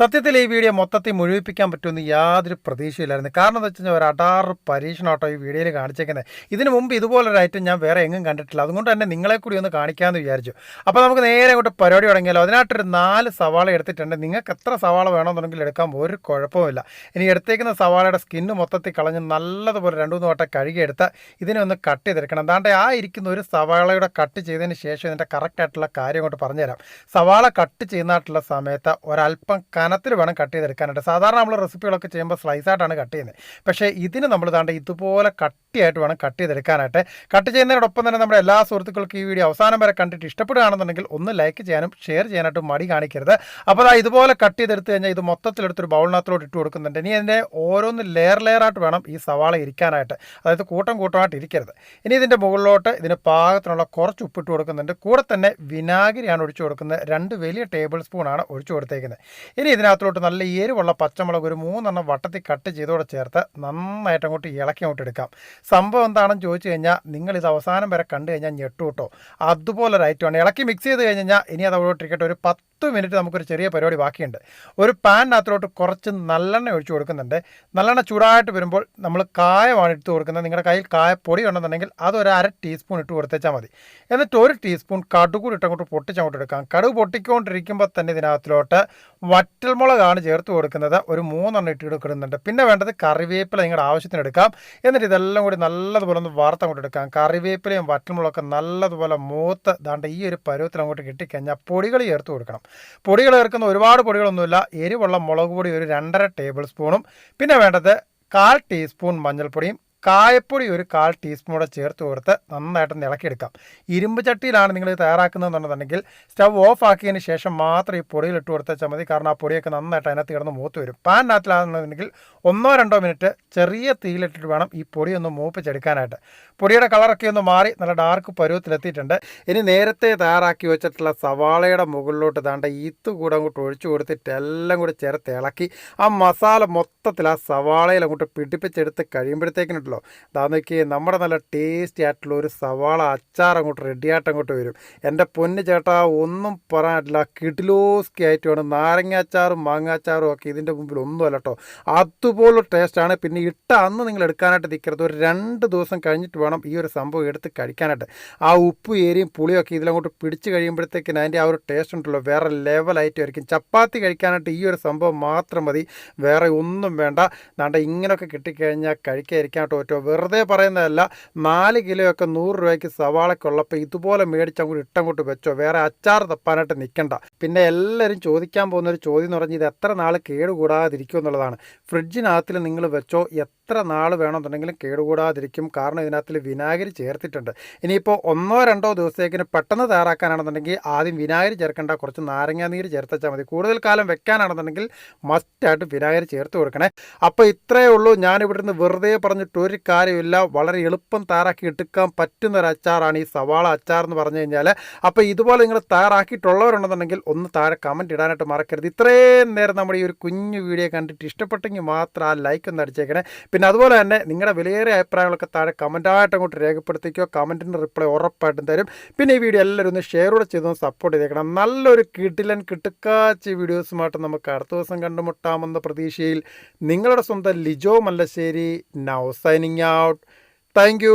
സത്യത്തിൽ ഈ വീഡിയോ മൊത്തത്തിൽ മുഴുവിപ്പിക്കാൻ പറ്റുമെന്ന് യാതൊരു പ്രതീക്ഷയില്ലായിരുന്നു. കാരണം എന്താ വെച്ച് കഴിഞ്ഞാൽ ഒരു അടാറ് പരീക്ഷണമാട്ടോ ഈ വീഡിയോയിൽ കാണിച്ചേക്കുന്നത്. ഇതിന് മുമ്പ് ഇതുപോലൊരു ഐറ്റം ഞാൻ വേറെ എങ്ങും കണ്ടിട്ടില്ല. അതുകൊണ്ട് തന്നെ നിങ്ങളെ കൂടി ഒന്ന് കാണിക്കാമെന്ന് വിചാരിച്ചു. അപ്പോൾ നമുക്ക് നേരെ അങ്ങോട്ട് പരിപാടി തുടങ്ങിയാലോ? അതിനായിട്ടൊരു നാല് സവാള എടുത്തിട്ടുണ്ട്. നിങ്ങൾക്ക് എത്ര സവാള വേണമെന്നുണ്ടെങ്കിൽ എടുക്കാൻ ഒരു കുഴപ്പമില്ല ഇനി എടുത്തേക്കുന്ന സവാളയുടെ സ്കിന്ന് മൊത്തത്തിൽ കളഞ്ഞ് നല്ലതുപോലെ രണ്ടു മൂന്ന് വട്ടം കഴുകിയെടുത്ത് ഇതിനെ ഒന്ന് കട്ട് ചെയ്തെടുക്കണം. എന്താണ്ട് ആ ഇരിക്കുന്ന ഒരു സവാളയുടെ കട്ട് ചെയ്തതിന് ശേഷം ഇതിന്റെ കറക്റ്റായിട്ടുള്ള കാര്യം അങ്ങോട്ട് പറഞ്ഞുതരാം. സവാള കട്ട് ചെയ്യുന്നതായിട്ടുള്ള സമയത്ത് ഒരല്പം കനത്തിൽ വേണം കട്ട് ചെയ്തെടുക്കാനായിട്ട്. സാധാരണ നമ്മൾ റെസിപ്പികളൊക്കെ ചെയ്യുമ്പോൾ സ്ലൈസ് ആയിട്ടാണ് കട്ട് ചെയ്യുന്നത്. പക്ഷേ ഇതിന് നമ്മൾ താണ്ട് ഇതുപോലെ കട്ടിയായിട്ട് വേണം കട്ട് ചെയ്തെടുക്കാനായിട്ട്. കട്ട് ചെയ്യുന്നതിനോടൊപ്പം തന്നെ നമ്മുടെ എല്ലാ സുഹൃത്തുക്കൾക്കും ഈ വീഡിയോ അവസാനം വരെ കണ്ടിട്ട് ഇഷ്ടപ്പെടുകയാണെന്നുണ്ടെങ്കിൽ ഒന്ന് ലൈക്ക് ചെയ്യാനും ഷെയർ ചെയ്യാനായിട്ടും മടി കാണിക്കരുത്. അപ്പോൾ അതാ ഇതുപോലെ കട്ട് ചെയ്തെടുത്ത് കഴിഞ്ഞാൽ ഇത് മൊത്തത്തിലെടുത്തൊരു ബൗളിനകത്തോട് ഇട്ട് കൊടുക്കുന്നുണ്ട്. ഇനി അതിന്റെ ഓരോന്ന് ലെയർ ലെയറായിട്ട് വേണം ഈ സവാള ഇരിക്കാനായിട്ട്. അതായത് കൂട്ടം കൂട്ടമായിട്ട് ഇരിക്കരുത്. ഇനി ഇതിന്റെ മുകളിലോട്ട് ഇതിന് പാകത്തിനുള്ള കുറച്ച് ഉപ്പിട്ട് കൊടുക്കുന്നുണ്ട്. കൂടെ തന്നെ വിനാഗിരിയാണ് ഒഴിച്ചു കൊടുക്കുന്നത്. രണ്ട് വലിയ ടേബിൾ സ്പൂണാണ് ഒഴിച്ചു കൊടുത്തേക്കുന്നത്. ഇനി ഇതിനകത്തോട്ട് നല്ല എരിവുള്ള പച്ചമുളക് ഒരു മൂന്നെണ്ണം വട്ടത്തിൽ കട്ട് ചെയ്തോടെ ചേർത്ത് നന്നായിട്ട് അങ്ങോട്ട് ഇളക്കി അങ്ങോട്ട് എടുക്കാം. സംഭവം എന്താണെന്ന് ചോദിച്ചു കഴിഞ്ഞാൽ നിങ്ങൾ ഇത് അവസാനം വരെ കണ്ടു കഴിഞ്ഞാൽ ഞെട്ടു കേട്ടോ. അതുപോലെ ഒരു ഐറ്റമാണ് ഇളക്കി മിക്സ് ചെയ്ത് കഴിഞ്ഞ് കഴിഞ്ഞാൽ ഇനി അത് അവിടെ ഒരു പത്ത് മിനിറ്റ് നമുക്കൊരു ചെറിയ പരിപാടി ബാക്കിയുണ്ട്. ഒരു പാനിനകത്തോട്ട് കുറച്ച് നല്ലെണ്ണ ഒഴിച്ചു കൊടുക്കുന്നുണ്ട്. നല്ലെണ്ണ ചൂടായിട്ട് വരുമ്പോൾ നമ്മൾ കായമാണ് ഇട്ട് കൊടുക്കുന്നത്. നിങ്ങളുടെ കയ്യിൽ കായപ്പൊടി ഉണ്ടെന്നുണ്ടെങ്കിൽ അതൊരു അര ടീസ്പൂൺ ഇട്ട് കൊടുത്തേച്ചാൽ മതി. എന്നിട്ട് ഒരു ടീസ്പൂൺ കടുകൂടി ഇട്ടങ്ങോട്ട് പൊട്ടിച്ചങ്ങോട്ട് എടുക്കാം. കടുക് പൊട്ടിക്കൊണ്ടിരിക്കുമ്പോൾ തന്നെ ഇതിനകത്തിലോട്ട് വറ്റൽമുളകാണ് ചേർത്ത് കൊടുക്കുന്നത്. ഒരു മൂന്നെണ്ണം ഇട്ട് കൊടുക്കുന്നുണ്ട്. പിന്നെ വേണ്ടത് കറിവേപ്പില നിങ്ങളുടെ ആവശ്യത്തിന് എടുക്കാം. എന്നിട്ട് ഇതെല്ലാം കൂടി നല്ലതുപോലെ ഒന്ന് വാർത്ത അങ്ങോട്ട് എടുക്കാം. കറിവേപ്പിലയും വറ്റൽമുളകൊക്കെ നല്ലതുപോലെ മൂത്ത് ദാണ്ട് ഈ ഒരു പരുവത്തിൽ അങ്ങോട്ട് കിട്ടിക്കഴിഞ്ഞാൽ പൊടികൾ ചേർത്ത് കൊടുക്കണം. പൊടികൾ ചേർക്കുന്ന ഒരുപാട് പൊടികളൊന്നുമില്ല. എരിവുള്ള മുളക് പൊടി ഒരു രണ്ടര ടേബിൾ സ്പൂണും. പിന്നെ വേണ്ടത് കാൽ ടീസ്പൂൺ മഞ്ഞൾപ്പൊടിയും. കായപ്പൊടി ഒരു കാൽ ടീസ്പൂൺ കൂടെ ചേർത്ത് കൊടുത്ത് നന്നായിട്ട് ഇളക്കിയെടുക്കാം ഇരുമ്പ് ചട്ടിയിലാണ് നിങ്ങൾ തയ്യാറാക്കുന്നതെന്നുണ്ടെങ്കിൽ സ്റ്റവ് ഓഫ് ആക്കിയതിന് ശേഷം മാത്രം ഈ പൊടിയിൽ ഇട്ട് കൊടുത്താൽ മതി. കാരണം ആ പൊടിയൊക്കെ നന്നായിട്ട് അതിനകത്ത് കിടന്ന് മൂത്ത് വരും. പാനിനകത്തിലാണെന്നുണ്ടെങ്കിൽ ഒന്നോ രണ്ടോ മിനിറ്റ് ചെറിയ തീയിലിട്ടിട്ട് വേണം ഈ പൊടി ഒന്ന് മൂപ്പിച്ചെടുക്കാനായിട്ട്. പൊടിയുടെ കളറൊക്കെ ഒന്ന് മാറി നല്ല ഡാർക്ക് പരുവത്തിലെത്തിയിട്ടുണ്ട്. ഇനി നേരത്തെ തയ്യാറാക്കി വെച്ചിട്ടുള്ള സവാളയുടെ മുകളിലോട്ട് താണ്ട ഈത്ത് കൂടെ അങ്ങോട്ട് ഒഴിച്ചു കൊടുത്തിട്ട് എല്ലാം കൂടി ചേർത്ത് ഇളക്കി ആ മസാല മൊത്തത്തിൽ ആ സവാളയിൽ അങ്ങോട്ട് പിടിപ്പിച്ചെടുത്ത് കഴിയുമ്പോഴത്തേക്കിനുണ്ടല്ലോ അതാ നോക്കി നമ്മുടെ നല്ല ടേസ്റ്റി ആയിട്ടുള്ള ഒരു സവാള അച്ചാർ അങ്ങോട്ട് റെഡിയായിട്ട് അങ്ങോട്ട് വരും. എന്റെ പൊന്ന് ചേട്ടാ ഒന്നും പറയാനില്ല. കിടിലോസ്കി ആയിട്ടുമാണ് നാരങ്ങ അച്ചാറും മാങ്ങ അച്ചാറും ഒക്കെ ഇതിന്റെ മുമ്പിൽ ഒന്നുമല്ല കേട്ടോ അതുപോലെ ടേസ്റ്റാണ് പിന്നെ ഇട്ട അന്ന് നിങ്ങൾ എടുക്കാനായിട്ട് നിൽക്കരുത്. ഒരു രണ്ട് ദിവസം കഴിഞ്ഞിട്ട് വേണം ഈ ഒരു സംഭവം എടുത്ത് കഴിക്കാനായിട്ട്. ആ ഉപ്പ് ഏരിയും പുളിയൊക്കെ ഇതിലങ്ങോട്ട് പിടിച്ച് കഴിയുമ്പോഴത്തേക്കിന് അതിന്റെ ആ ഒരു ടേസ്റ്റ് ഉണ്ടല്ലോ. വേറെ ലെവലായിട്ട് ആയിരിക്കും ചപ്പാത്തി കഴിക്കാനായിട്ട് ഈ ഒരു സംഭവം മാത്രം മതി. വേറെ ഒന്നും വേണ്ട. നാണ്ട ഇങ്ങനെയൊക്കെ കിട്ടിക്കഴിഞ്ഞാൽ കഴിക്കാതിരിക്കാനായിട്ട് പറ്റുമോ? വെറുതെ പറയുന്നതല്ല. നാല് കിലോയൊക്കെ നൂറ് രൂപയ്ക്ക് സവാളയ്ക്കുള്ളപ്പോൾ ഇതുപോലെ മേടിച്ചങ്ങോട്ട് ഇട്ടങ്ങോട്ട് വെച്ചോ. വേറെ അച്ചാർ തപ്പാനായിട്ട് നിൽക്കണ്ട പിന്നെ എല്ലാവരും ചോദിക്കാൻ പോകുന്ന ഒരു ചോദ്യം എന്ന് പറഞ്ഞാൽ ഇത് എത്ര നാൾ കേടുകൂടാതിരിക്കും എന്നുള്ളതാണ് ഫ്രിഡ്ജിനകത്തിൽ നിങ്ങൾ വെച്ചോ എത്ര നാൾ വേണമെന്നുണ്ടെങ്കിലും കേടുകൂടാതിരിക്കും. കാരണം ഇതിനകത്തിൽ വിനാഗിരി ചേർത്തിട്ടുണ്ട്. ഇനിയിപ്പോൾ ഒന്നോ രണ്ടോ ദിവസത്തേക്കിന് പെട്ടെന്ന് തയ്യാറാക്കാനാണെന്നുണ്ടെങ്കിൽ ആദ്യം വിനാഗിരി ചേർക്കേണ്ട. കുറച്ച് നാരങ്ങാ നീര് മതി. കൂടുതൽ കാലം വെക്കാനാണെന്നുണ്ടെങ്കിൽ മസ്റ്റായിട്ട് വിനാഗിരി ചേർത്ത് കൊടുക്കണേ. അപ്പോൾ ഇത്രയേ ഉള്ളൂ. ഞാൻ നിന്ന് വെറുതെ പറഞ്ഞിട്ട് ഒരു കാര്യമില്ല വളരെ എളുപ്പം തയ്യാറാക്കി എടുക്കാൻ പറ്റുന്ന ഒരു അച്ചാറാണ് ഈ സവാള അച്ചാർ എന്ന് പറഞ്ഞു കഴിഞ്ഞാൽ അപ്പോൾ ഇതുപോലെ നിങ്ങൾ തയ്യാറാക്കിയിട്ടുള്ളവരുണ്ടെന്നുണ്ടെങ്കിൽ ഒന്ന് താഴെ കമന്റ് ഇടാനായിട്ട് മറക്കരുത്. ഇത്രയും നേരം നമ്മുടെ ഈ ഒരു കുഞ്ഞു വീഡിയോ കണ്ടിട്ട് ഇഷ്ടപ്പെട്ടെങ്കിൽ മാത്രം ആ ലൈക്ക് ഒന്ന് അടിച്ചേക്കണേ. അതുപോലെ തന്നെ നിങ്ങളുടെ വിലയേറിയ അഭിപ്രായങ്ങളൊക്കെ താഴെ കമന്റായിട്ട് അങ്ങോട്ട് രേഖപ്പെടുത്തിക്കോ. കമന്റിന് റിപ്ലൈ ഉറപ്പായിട്ടും തരും. പിന്നെ ഈ വീഡിയോ എല്ലാവരും ഒന്ന് ഷെയർ കൂടെ ചെയ്തൊന്ന് സപ്പോർട്ട് ചെയ്തേക്കണം. നല്ലൊരു കിടിലൻ കിട്ടുക്കാച്ചി വീഡിയോസുമായിട്ട് നമുക്ക് അടുത്ത ദിവസം കണ്ടുമുട്ടാമെന്ന പ്രതീക്ഷയിൽ നിങ്ങളുടെ സ്വന്തം Lijo Mallassery. Now signing out thank